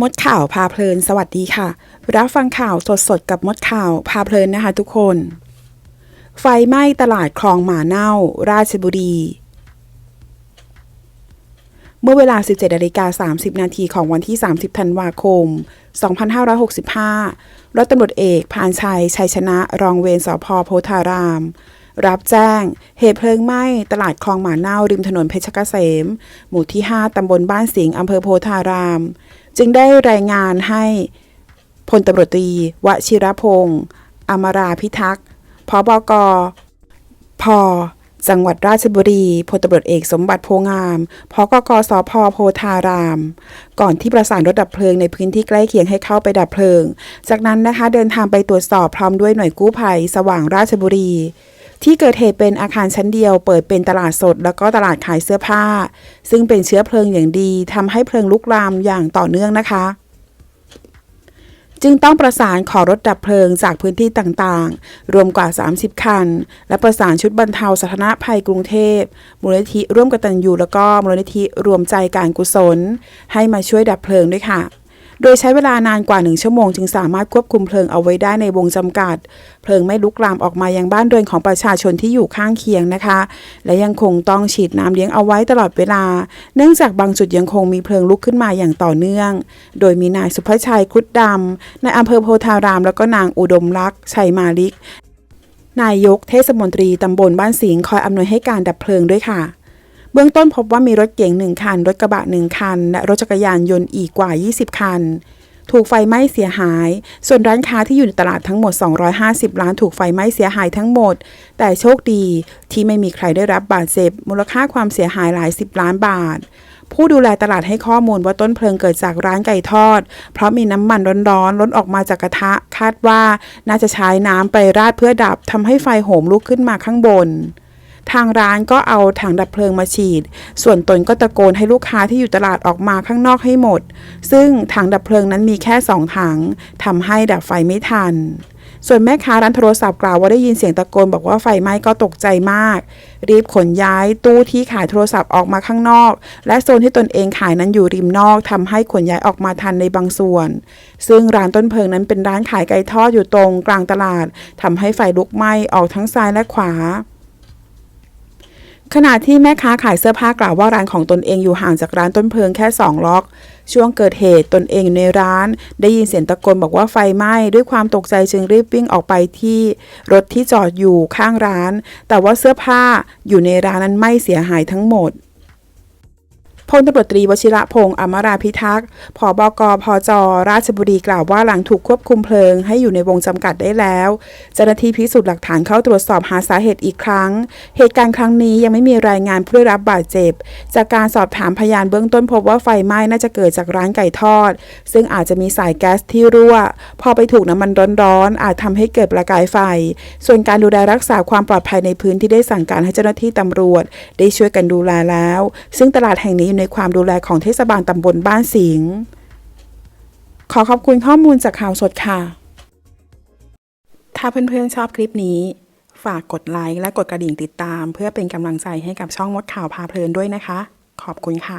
มดข่าวพาเพลิน สวัสดีค่ะ รับฟังข่าวสดๆ กับมดข่าวพาเพลินนะคะทุกคน ไฟไหม้ตลาดคลองหมาเน่า ราชบุรี เมื่อเวลา 17นาฬิกา30 นาทีของวันที่ 30 ธันวาคม 2565ร้อยตำรวจเอกพานชัย ชัยชนะ รองเวรสพโพธาราม รับแจ้ง เหตุเพลิงไหม้ตลาดคลองหมาเน่าริมถนนเพชรเกษม หมู่ที่ 5 ตำบลบ้านสิงห์อำเภอโพธาราม จึงได้รายงานให้พลตำรวจตรีวชิรพงศ์อมราพิทักษ์พบกพจังหวัดราชบุรีพลตำรวจเอกสมบัติโพงามพกกสพโพธาราม ก่อนที่ประสานรถดับเพลิงในพื้นที่ใกล้เคียงให้เข้าไปดับเพลิง จากนั้นนะคะเดินทางไปตรวจสอบพร้อมด้วยหน่วยกู้ภัย สว่างราชบุรี ที่เกิดเหตุเป็นอาคารชั้นเดียว เปิดเป็นตลาดสด แล้วก็ตลาดขายเสื้อผ้า ซึ่งเป็นเชื้อเพลิงอย่างดีทำให้เพลิงลุกลามอย่างต่อเนื่องนะคะ จึงต้องประสานขอรถดับเพลิงจากพื้นที่ต่างๆ รวมกว่า 30 คัน และประสานชุดบรรเทาสาธารณภัยกรุงเทพมูลนิธิร่วมกตัญญูแล้วก็มูลนิธิรวมใจการกุศล ให้มาช่วยดับเพลิงด้วยค่ะ โดยใช้เวลานานกว่า 1 ชั่วโมง จึงสามารถควบคุมเพลิงเอาไว้ได้ในวงจำกัด เพลิงไม่ลุกลามออกมายังบ้านเรือนของประชาชนที่อยู่ข้างเคียงนะคะ และยังคงต้องฉีดน้ำเลี้ยงเอาไว้ตลอดเวลา เนื่องจากบางจุดยังคงมีเพลิงลุกขึ้นมาอย่างต่อเนื่อง โดยมีนายสุภชัยครุดดำในอำเภอโพธาราม แล้วก็นางอุดมลักษ์ชัยมาลิก นายกเทศมนตรีตำบลบ้านสิงห์คอยอำนวยให้การดับเพลิงด้วยค่ะ เบื้องต้นพบว่ามีรถเก๋งหนึ่งคัน รถกระบะหนึ่งคัน และรถจักรยานยนต์อีกกว่า 20 คัน ถูกไฟไหม้เสียหาย ส่วนร้านค้าที่อยู่ในตลาดทั้งหมด 250ร้านถูกไฟไหม้เสียหายทั้งหมด แต่โชคดีที่ไม่มีใครได้รับบาดเจ็บ มูลค่าความเสียหายหลายสิบล้านบาทผู้ดูแลตลาดให้ข้อมูลว่าต้นเพลิงเกิดจากร้านไก่ทอด เพราะมีน้ำมันร้อนๆล้นออกมาจากกระทะ คาดว่าน่าจะใช้น้ำไปราดเพื่อดับทำให้ไฟโหมลุกขึ้นมาข้างบน ทางร้านก็เอาถังดับเพลิงมาฉีด ส่วนตนก็ตะโกนให้ลูกค้าที่อยู่ตลาดออกมาข้างนอกให้หมด ซึ่งถังดับเพลิงนั้นมีแค่สองถังทำให้ดับไฟไม่ทัน ส่วนแม่ค้าร้านโทรศัพท์กล่าวว่าได้ยินเสียงตะโกนบอกว่าไฟไหม้ก็ตกใจมาก รีบขนย้ายตู้ที่ขายโทรศัพท์ออกมาข้างนอก และโซนที่ตนเองขายนั้นอยู่ริมนอกทำให้ขนย้ายออกมาทันในบางส่วน ซึ่งร้านต้นเพลิงนั้นเป็นร้านขายไก่ทอดอยู่ตรงกลางตลาดทำให้ไฟลุกไหม้ออกทั้งซ้ายและขวา ขณะที่แม่ค้าขายเสื้อผ้ากล่าวว่าร้านของตนเองอยู่ห่างจากร้านต้นเพลิงแค่ 2 ล็อก ช่วงเกิดเหตุตนเองอยู่ในร้าน ได้ยินเสียงตะโกนบอกว่าไฟไหม้ด้วยความตกใจจึงรีบวิ่งออกไปที่รถที่จอดอยู่ข้างร้าน แต่ว่าเสื้อผ้าอยู่ในร้านนั้นไม่เสียหายทั้งหมด พลตำรวจตรีวชิระพงศ์อมราพิทักษ์ผบกพจ ราชบุรีกล่าวว่าหลังถูกควบคุมเพลิงให้อยู่ในวงจำกัดได้แล้วเจ้าหน้าที่พิสูจน์หลักฐานเข้าตรวจสอบหาสาเหตุอีกครั้ง เหตุการณ์ครั้งนี้ยังไม่มีรายงานผู้ได้รับบาดเจ็บ จากการสอบถามพยานเบื้องต้นพบว่าไฟไหม้น่าจะเกิดจากร้านไก่ทอด ซึ่งอาจจะมีสายแก๊สที่รั่ว พอไปถูกน้ำมันร้อนๆอาจทำให้เกิดประกายไฟ ส่วนการดูแลรักษาความปลอดภัยในพื้นที่ได้สั่งการให้เจ้าหน้าที่ตำรวจ ได้ช่วยกันดูแลแล้ว ซึ่งตลาดแห่งนี้อยู่ในความดูแลของเทศบาลตำบลบ้านสิงห์ขอขอบคุณข้อมูลจากข่าวสดค่ะ ถ้าเพื่อนๆชอบคลิปนี้ ฝากกดไลค์และกดกระดิ่งติดตาม เพื่อเป็นกำลังใจให้กับช่องมดข่าวพาเพลินด้วยนะคะ ขอบคุณค่ะ